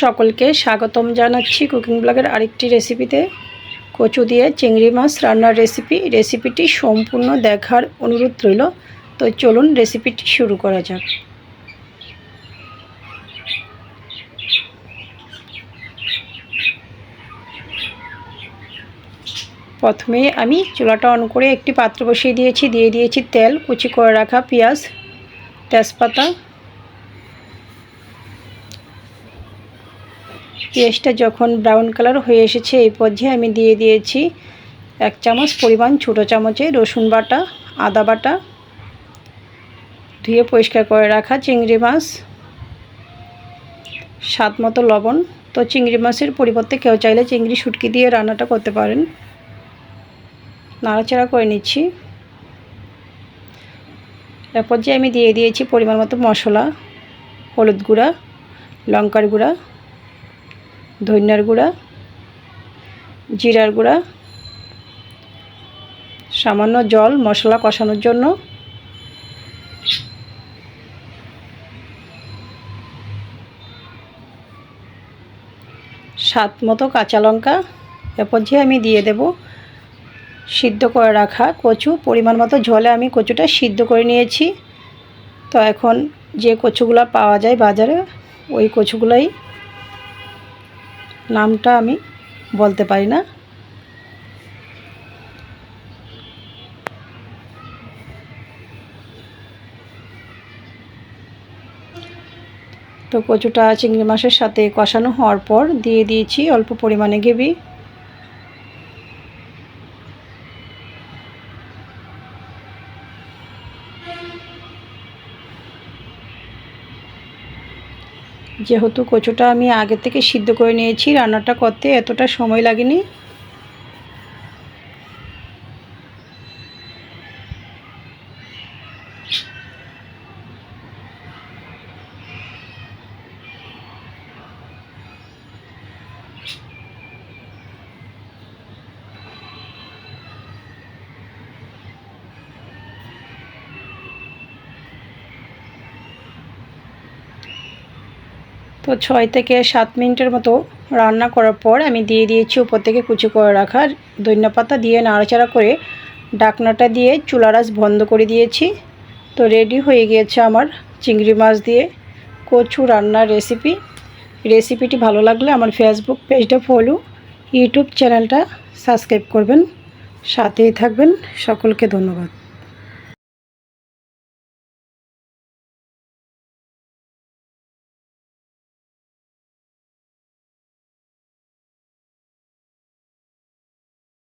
সকলকে স্বাগতম জানাচ্ছি কুকিং ব্লগের আরেকটি রেসিপিতে। কচু দিয়ে চিংড়ি মাছ রান্নার রেসিপি, রেসিপিটি সম্পূর্ণ দেখার অনুরোধ রইল। তো চলুন রেসিপিটি শুরু করা যাক। প্রথমে আমি চুলাটা অন করে একটি পাত্র বসিয়ে দিয়েছি। দিয়ে দিয়েছি তেল, কুচি করে রাখা পেঁয়াজ, তেজপাতা পেঁয়াজটা যখন ব্রাউন কালার হয়ে এসেছে, এই পর্যায়ে আমি দিয়ে দিয়েছি এক চামচ পরিমাণ ছোটো চামচে রসুন বাটা, আদা বাটা। ধুয়ে পরিষ্কার করে রাখা চিংড়ি মাছ। স্বাদ মতো লবণ। তো চিংড়ি মাছের পরিবর্তে কেউ চাইলে চিংড়ি শুটকি দিয়ে রান্নাটা করতে পারেন। নাড়াচাড়া করে নিচ্ছি। এরপর যে আমি দিয়ে দিয়েছি পরিমাণ মতো মশলা, হলুদ গুঁড়া, লঙ্কার গুঁড়া। ধনিয়ার গুঁড়া, জিরার গুঁড়া, সামান্য জল, মশলা কষানোর জন্য। স্বাদ মতো কাঁচা লঙ্কা, এরপর যে আমি দিয়ে দেব সিদ্ধ করে রাখা কচু, পরিমাণ মতো ঝোলে আমি কচুটা সিদ্ধ করে নিয়েছি। তো এখন যে কচুগুলো পাওয়া যায় বাজারে, ওই কচুগুলোই নামটা আমি বলতে পারি না। তো কচুটা চিংড়ি মাছের সাথে কষানো হওয়ার পর দিয়ে দিয়েছি অল্প পরিমাণে গ্রেভি। যেহেতু কচুটা আমি আগে থেকে সিদ্ধ করে নিয়েছি রান্নাটা করতে এতটা সময় লাগেনি। তো ছয় থেকে সাত মিনিটের মতো রান্না করার পর আমি দিয়ে দিয়েছি উপর থেকে কুচি করে রাখার ধনিয়া পাতা দিয়ে নাড়াচাড়া করে ডাকনাটা দিয়ে চুলারাস বন্ধ করে দিয়েছি। তো রেডি হয়ে গিয়েছে আমার চিংড়ি মাছ দিয়ে কচু রান্নার রেসিপি। রেসিপিটি ভালো লাগলে আমার ফেসবুক পেজটা ফলো, ইউটিউব চ্যানেলটা সাবস্ক্রাইব করবেন। সাথেই থাকবেন। সকলকে ধন্যবাদ।